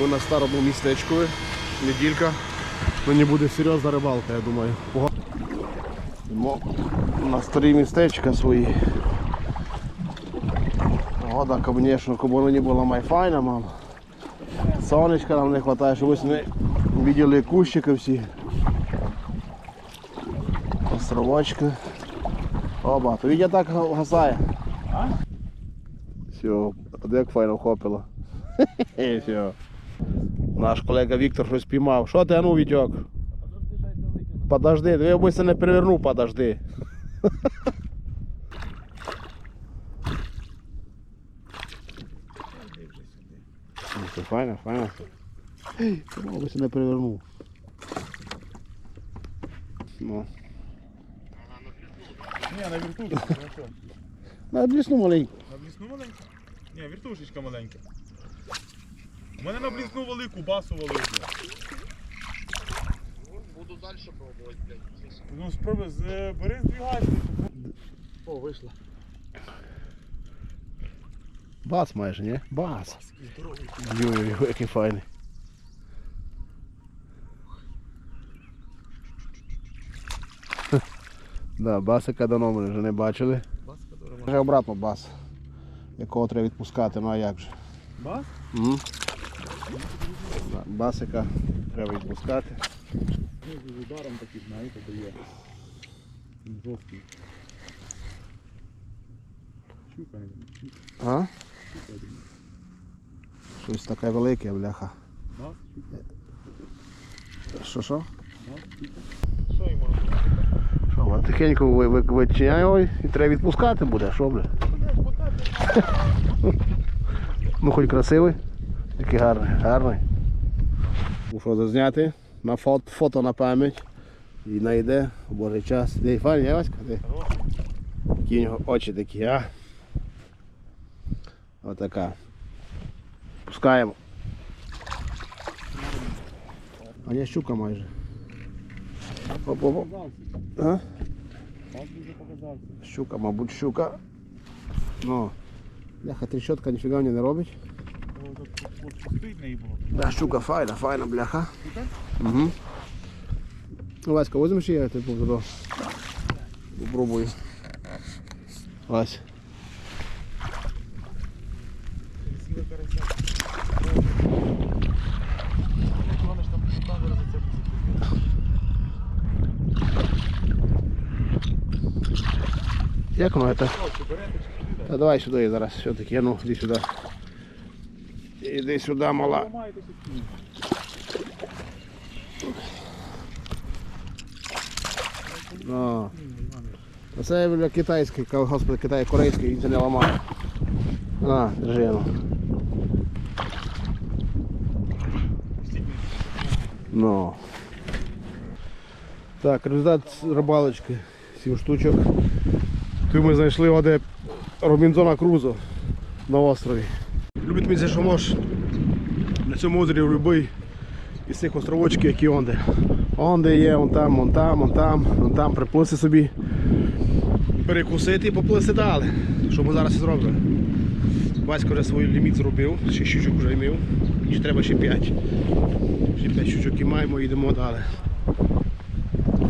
Ми на старому містечку. Неділька. Мені буде серйозна рибалка, я думаю. Йдемо на старі містечка свої. Погода, звісно, кому не була майфайна, мам. Сонечка нам не вистачає, щоб ось ми бачили кущики всі. Островочки. Оба, то відео так гасає. Все, а де як файно вхопило. Все. Наш колега Віктор щось піймав. Що ти, а ну, Вітьок? Подожди, я быстро не переверну, подожди. Ну, файно, файно. Ей, Я быстро не перевернув. Ну. Ні, на віртушечку, ну що? На блісну маленьку. На блісну маленьку? Ні, віртушечка маленька. У мене на блісну велику басу велику. Буду далі пробувати, блядь. Ну спробуй, з, е, бери здвігайся. О, вийшла. Бас майже, ні? Бас. Йой, який файний. Хе. Да, басика давно ми вже не бачили. Вже обратно бас, якого треба відпускати, ну а як же. Бас? Угу. Басика треба відпускати. Ну, з ударом такий, знаєте, дає. Він жорсткий. Щука, не А? думаю. Щось таке велике, бляха. Що що? Що йому робити? Що, тихенько ви- ви- вичиняє його і треба відпускати буде, що бля? Ну хоч красивий, який гарний, гарний. Що зазняти на фото, фото на пам'ять. І найде в божий час. Де файні, я Васька? Де? Які у нього очі такі, а? Отака. Пускаємо. А я щука майже. Оп-оп-оп. А? Бас дуже показався. Щука, мабуть, щука. Ну, бляха, трещотка ніфіга мені не робить. Да, щука файна, файна, бляха. Угу. Ну, Васька, возьмеш я типу туди. Попробую. Вась. Як воно це? Та давай сюди зараз все-таки, ну, іди сюди. Іди сюди, мала. О. Це бля, китайський, господи, китай, корейський, він це не ламає. На, держи ну. Ну. Так, результат рибалочки. Сім штучок. Тут ми знайшли оде Робінзона Крузо на острові. Любить мені, що можеш на цьому озері любий із цих островочків, які онде. Онде є, он там, он там, он там, он там, приплиси собі. Перекусити і поплиси далі. Що ми зараз і зробимо. Батько вже свій ліміт зробив, ще щучок вже мив. Ще треба ще 5. Ще 5 щучок і маємо, йдемо далі.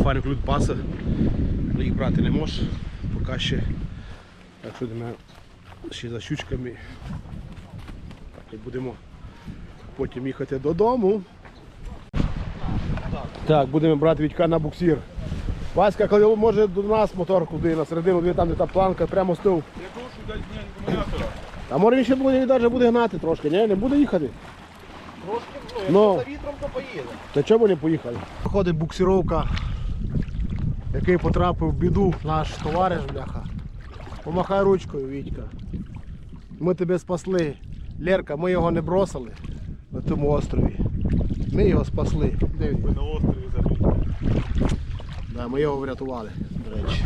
Файний клюд паса, але їх брати не можеш. Поки ще. Так що йдемо ще за щучками. І будемо потім їхати додому. Так, будемо брати Вітька на буксир. Васька, коли може до нас мотор куди на середину, де там де та планка, прямо стив. А може він ще буде, навіть буде гнати трошки, ні? Не буде їхати. Трошки, ну, якщо за вітром, то поїде. Та чого вони поїхали? Ходить буксировка, який потрапив в біду, наш товариш, бляха. Помахай ручкою, Вітька. Ми тебе спасли. Лерка, ми його не бросили на тому острові. Ми його спасли. Де він? Ви на острові забили. Да, ми його врятували, до речі.